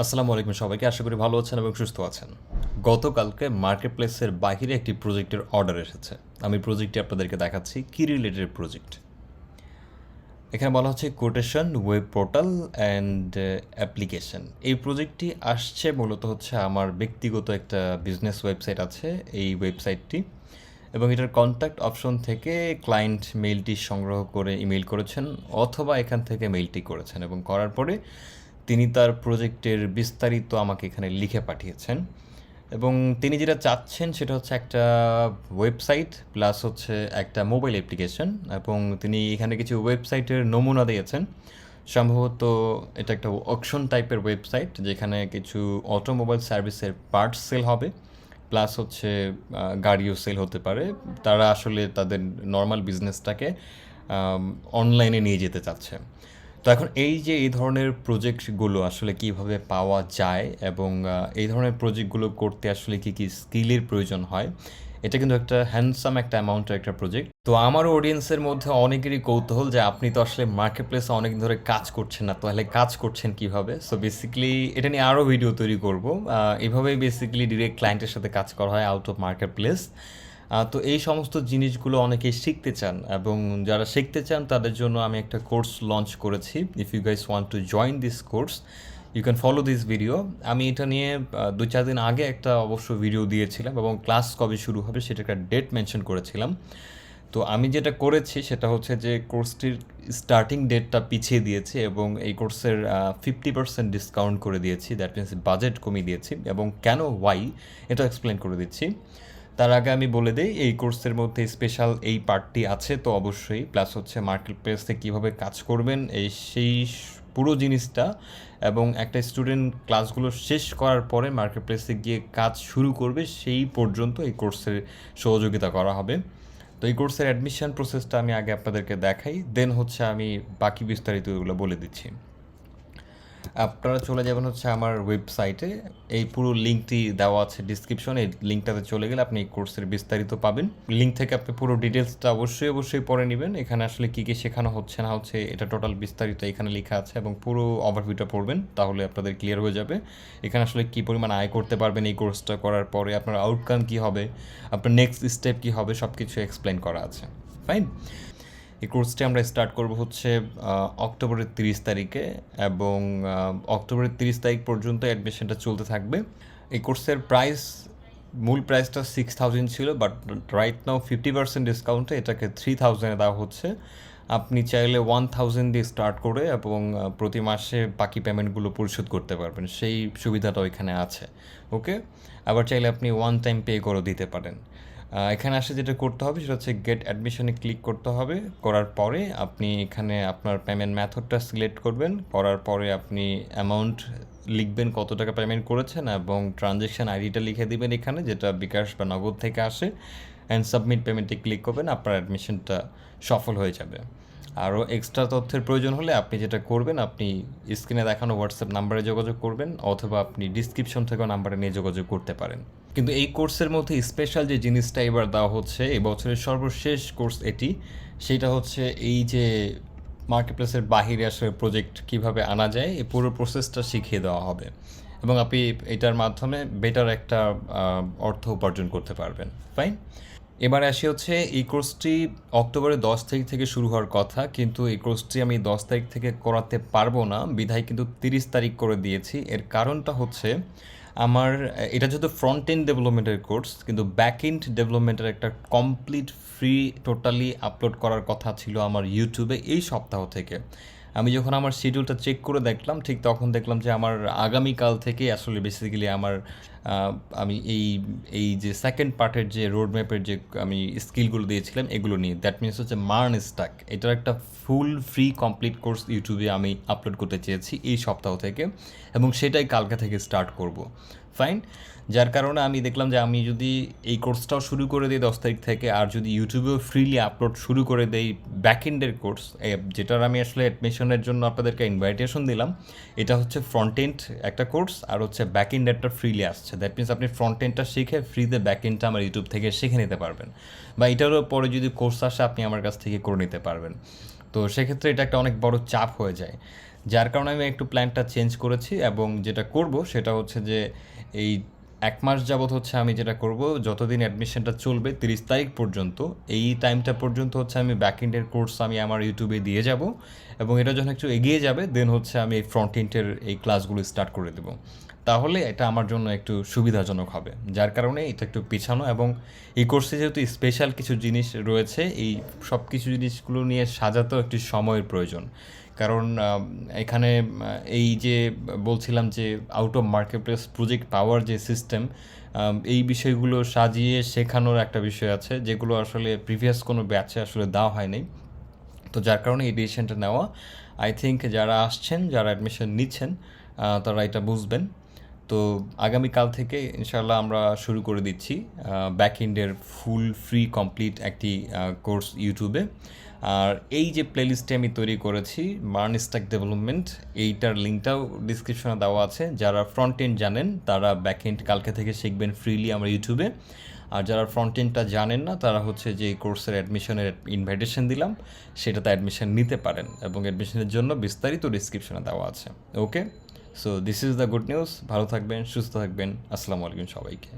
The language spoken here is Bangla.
আসসালামু আলাইকুম সবাইকে, আশা করি ভালো আছেন এবং সুস্থ আছেন। গতকালকে মার্কেট প্লেসের বাহিরে একটি প্রজেক্টের অর্ডার এসেছে। আমি প্রজেক্টটি আপনাদেরকে দেখাচ্ছি, কি রিলেটেড প্রজেক্ট? এখানে বলা হচ্ছে quotation web portal and application এই প্রজেক্টটি আসছে মূলত হচ্ছে আমার ব্যক্তিগত একটা বিজনেস ওয়েবসাইট আছে, এই ওয়েবসাইটটি এবং এটার কন্ট্যাক্ট অপশন থেকে ক্লায়েন্ট মেইলটি সংগ্রহ করে ইমেল করেছেন, অথবা এখান থেকে মেইলটি করেছেন। এবং করার পরে তিনি তার প্রজেক্টের বিস্তারিত আমাকে এখানে লিখে পাঠিয়েছেন। এবং তিনি যেটা চাচ্ছেন সেটা হচ্ছে একটা ওয়েবসাইট প্লাস হচ্ছে একটা মোবাইল অ্যাপ্লিকেশন। এবং তিনি এখানে কিছু ওয়েবসাইটের নমুনা দিয়েছেন। সম্ভবত এটা একটা অকশন টাইপের ওয়েবসাইট যেখানে কিছু অটোমোবাইল সার্ভিসের পার্টস সেল হবে, প্লাস হচ্ছে গাড়িও সেল হতে পারে। তারা আসলে তাদের নর্মাল বিজনেসটাকে অনলাইনে নিয়ে যেতে চাচ্ছে। তো এখন এই যে, এই ধরনের প্রজেক্টগুলো আসলে কীভাবে পাওয়া যায় এবং এই ধরনের প্রজেক্টগুলো করতে আসলে কি কি স্কিলের প্রয়োজন হয়, এটা কিন্তু একটা হ্যান্ডসাম একটা অ্যামাউন্টের একটা প্রজেক্ট তো আমার অডিয়েন্সের মধ্যে অনেকেরই কৌতূহল যে, আপনি তো আসলে মার্কেট প্লেসে অনেক ধরে কাজ করছেন না, তাহলে কাজ করছেন কীভাবে? সো বেসিক্যালি এটা নিয়ে আরও ভিডিও তৈরি করব। এভাবেই বেসিক্যালি ডিরেক্ট ক্লায়েন্টের সাথে কাজ করা হয় আউট অফ মার্কেট প্লেস তো এই সমস্ত জিনিসগুলো অনেকেই শিখতে চান এবং যারা শিখতে চান, তাদের জন্য আমি একটা কোর্স লঞ্চ করেছি। If you guys want to join this course you can follow this video আমি এটা নিয়ে দু চার দিন আগে একটা অবশ্য ভিডিও দিয়েছিলাম এবং ক্লাস কবে শুরু হবে সেটা একটা ডেট মেনশন করেছিলাম। তো আমি যেটা করেছি সেটা হচ্ছে যে কোর্সটির স্টার্টিং ডেটটা পিছিয়ে দিয়েছি এবং এই কোর্সের ফিফটি পার্সেন্ট ডিসকাউন্ট করে দিয়েছি। দ্যাট মিনস বাজেট কমিয়ে দিয়েছি এবং কেন ওয়াই এটা এক্সপ্লেন করে দিচ্ছি। তার আগে আমি বলে দিই, এই কোর্সের মধ্যে স্পেশাল এই পার্টটি আছে, তো অবশ্যই। প্লাস হচ্ছে মার্কেট প্লেসে কীভাবে কাজ করবেন, এই সেই পুরো জিনিসটা এবং একটা স্টুডেন্ট ক্লাসগুলো শেষ করার পরে মার্কেট প্লেসে গিয়ে কাজ শুরু করবে, সেই পর্যন্ত এই কোর্সের সহযোগিতা করা হবে। তো এই কোর্সের অ্যাডমিশন প্রসেসটা আমি আগে আপনাদেরকে দেখাই দেন হচ্ছে আমি বাকি বিস্তারিত এগুলো বলে দিচ্ছি। আপনারা চলে যাবেন হচ্ছে আমার ওয়েবসাইটে এই পুরো লিঙ্কটি দেওয়া আছে ডিসক্রিপশনে এই লিঙ্কটাতে চলে গেলে আপনি এই কোর্সের বিস্তারিত পাবেন। লিঙ্ক থেকে আপনি পুরো ডিটেলসটা অবশ্যই অবশ্যই পড়ে নেবেন। এখানে আসলে কী কী শেখানো হচ্ছে, না হচ্ছে এটা টোটাল বিস্তারিত এখানে লেখা আছে এবং পুরো ওভারভিউটা পড়বেন, তাহলে আপনাদের ক্লিয়ার হয়ে যাবে। এখানে আসলে কী পরিমাণ আয় করতে পারবেন এই কোর্সটা করার পরে, আপনার আউটকাম কী হবে, আপনার নেক্সট স্টেপ কী হবে সব কিছু এক্সপ্লেন করা আছে। ফাইন এই কোর্সটি আমরা স্টার্ট করব হচ্ছে অক্টোবরের তিরিশ তারিখে এবং অক্টোবরের তিরিশ তারিখ পর্যন্ত অ্যাডমিশনটা চলতে থাকবে। এই কোর্সের প্রাইস মূল প্রাইসটা সিক্স থাউজেন্ড ছিল but right now fifty percent ডিসকাউন্টে এটাকে থ্রি থাউজেন্ডে দেওয়া হচ্ছে। আপনি চাইলে ওয়ান থাউজেন্ড দিয়ে স্টার্ট করে এবং প্রতি মাসে বাকি পেমেন্টগুলো পরিশোধ করতে পারবেন। সেই সুবিধাটা এখানে আছে ওকে আবার চাইলে আপনি ওয়ান টাইম পে করে দিতে পারেন। এখানে আসে যেটা করতে হবে সেটা হচ্ছে গেট অ্যাডমিশনে ক্লিক করতে হবে। করার পরে আপনি এখানে আপনার পেমেন্ট মেথডটা সিলেক্ট করবেন। করার পরে আপনি অ্যামাউন্ট লিখবেন কত টাকা পেমেন্ট করেছেন এবং ট্রানজ্যাকশন আইডিটা লিখে দিবেন এখানে, যেটা বিকাশ বা নগদ থেকে আসে। অ্যান্ড সাবমিট পেমেন্টে ক্লিক করবেন, আপনার অ্যাডমিশনটা সফল হয়ে যাবে। আরও এক্সট্রা তথ্যের প্রয়োজন হলে আপনি যেটা করবেন, আপনি স্ক্রিনে দেখানো হোয়াটসঅ্যাপ নাম্বারে যোগাযোগ করবেন, অথবা আপনি ডিসক্রিপশন থেকেও নাম্বারে নিয়ে যোগাযোগ করতে পারেন। কিন্তু এই কোর্সের মধ্যে স্পেশাল যে জিনিসটা এবার দেওয়া হচ্ছে, এই বছরের সর্বশেষ কোর্স এটি, সেটা হচ্ছে এই যে মার্কেট প্লেসের বাহিরে আসলে প্রজেক্ট কীভাবে আনা যায়, এই পুরো প্রসেসটা শিখিয়ে দেওয়া হবে। এবং আপনি এটার মাধ্যমে বেটার একটা অর্থ উপার্জন করতে পারবেন। ফাইন এবার আসি হচ্ছে, এই কোর্সটি অক্টোবরের দশ তারিখ থেকে শুরু হওয়ার কথা, কিন্তু এই কোর্সটি আমি দশ তারিখ থেকে করাতে পারব না। বিধায় কিন্তু তিরিশ তারিখ করে দিয়েছি। এর কারণটা হচ্ছে আমার এটা যেহেতু ফ্রন্ট এন্ড ডেভেলপমেন্টের কোর্স কিন্তু ব্যাক এন্ড ডেভেলপমেন্টের একটা কমপ্লিট ফ্রি টোটালি আপলোড করার কথা ছিল আমার ইউটিউবে এই সপ্তাহ থেকে। আমি যখন আমার শিডিউলটা চেক করে দেখলাম, ঠিক তখন দেখলাম যে আমার আগামীকাল থেকে আসলে বেসিক্যালি আমার আমি এই এই যে সেকেন্ড পার্টের যে রোড ম্যাপের যে আমি স্কিলগুলো দিয়েছিলাম, এগুলো নিয়ে। দ্যাট মিনস হচ্ছে মার্ন স্টাক এটার একটা ফুল ফ্রি কমপ্লিট কোর্স ইউটিউবে আমি আপলোড করতে চেয়েছি এই সপ্তাহ থেকে এবং সেটাই কালকে থেকে স্টার্ট করব। ফাইন যার কারণে আমি দেখলাম যে আমি যদি এই কোর্সটাও শুরু করে দিই দশ তারিখ থেকে, আর যদি ইউটিউবেও ফ্রিলি আপলোড শুরু করে দেই ব্যাক এন্ডের কোর্স যেটার আমি আসলে অ্যাডমিশনের জন্য আপনাদেরকে ইনভাইটেশন দিলাম, এটা হচ্ছে ফ্রন্ট এন্ড একটা কোর্স আর হচ্ছে ব্যাক এন্ড একটা ফ্রিলি আসছে। দ্যাট মিনস আপনি ফ্রন্ট এন্ডটা শিখে ফ্রিতে ব্যাক এন্ডটা আমার ইউটিউব থেকে শিখে নিতে পারবেন। বা এটারও পরে যদি কোর্স আসে, আপনি আমার কাছ থেকে করে নিতে পারবেন। তো সেক্ষেত্রে এটা একটা অনেক বড় চাপ হয়ে যায়। যার কারণে আমি একটু প্ল্যানটা চেঞ্জ করেছি এবং যেটা করব সেটা হচ্ছে যে এই এক মাস যাবত হচ্ছে আমি যেটা করব, যতদিন অ্যাডমিশনটা চলবে তিরিশ তারিখ পর্যন্ত, এই টাইমটা পর্যন্ত হচ্ছে আমি ব্যাক এন্ডের কোর্স আমি আমার ইউটিউবে দিয়ে যাব এবং এটা যখন একটু এগিয়ে যাবে দেন হচ্ছে আমি এই ফ্রন্ট এন্ডের এই ক্লাসগুলো স্টার্ট করে দেবো। তাহলে এটা আমার জন্য একটু সুবিধাজনক হবে, যার কারণে এটা একটু পিছানো এবং এই কোর্সে যেহেতু স্পেশাল কিছু জিনিস রয়েছে, এই সব কিছু জিনিসগুলো নিয়ে সাজাতেও একটি সময়ের প্রয়োজন। কারণ এখানে এই যে বলছিলাম যে out of market place project পাওয়ার যে সিস্টেম এই বিষয়গুলো সাজিয়ে শেখানোর একটা বিষয় আছে, যেগুলো আসলে প্রিভিয়াস কোনো ব্যাচে আসলে দেওয়া হয়নি। তো যার কারণে এই ডিসিশনটা নেওয়া আই থিঙ্ক যারা আসছেন, যারা অ্যাডমিশন নিচ্ছেন তারা এটা বুঝবেন। তো আগামীকাল থেকে ইনশাল্লাহ আমরা শুরু করে দিচ্ছি ব্যাক এন্ডের ফুল ফ্রি কমপ্লিট একটি কোর্স ইউটিউবে আর এই যে প্লেলিস্টে আমি তৈরি করেছি মার্ন স্ট্যাক ডেভেলপমেন্ট এইটার লিঙ্কটাও ডিসক্রিপশনে দেওয়া আছে। যারা ফ্রন্ট এন্ড জানেন, তারা ব্যাক এন্ড কালকে থেকে শিখবেন ফ্রিলি আমার ইউটিউবে আর যারা ফ্রন্ট এন্ডটা জানেন না, তারা হচ্ছে যে কোর্সের অ্যাডমিশনের ইনভাইটেশন দিলাম, সেটাতে অ্যাডমিশন নিতে পারেন এবং অ্যাডমিশনের জন্য বিস্তারিত ডিসক্রিপশনে দেওয়া আছে। Okay so this is the good news ভালো থাকবেন সুস্থ থাকবেন। আসসালামু আলাইকুম সবাইকে।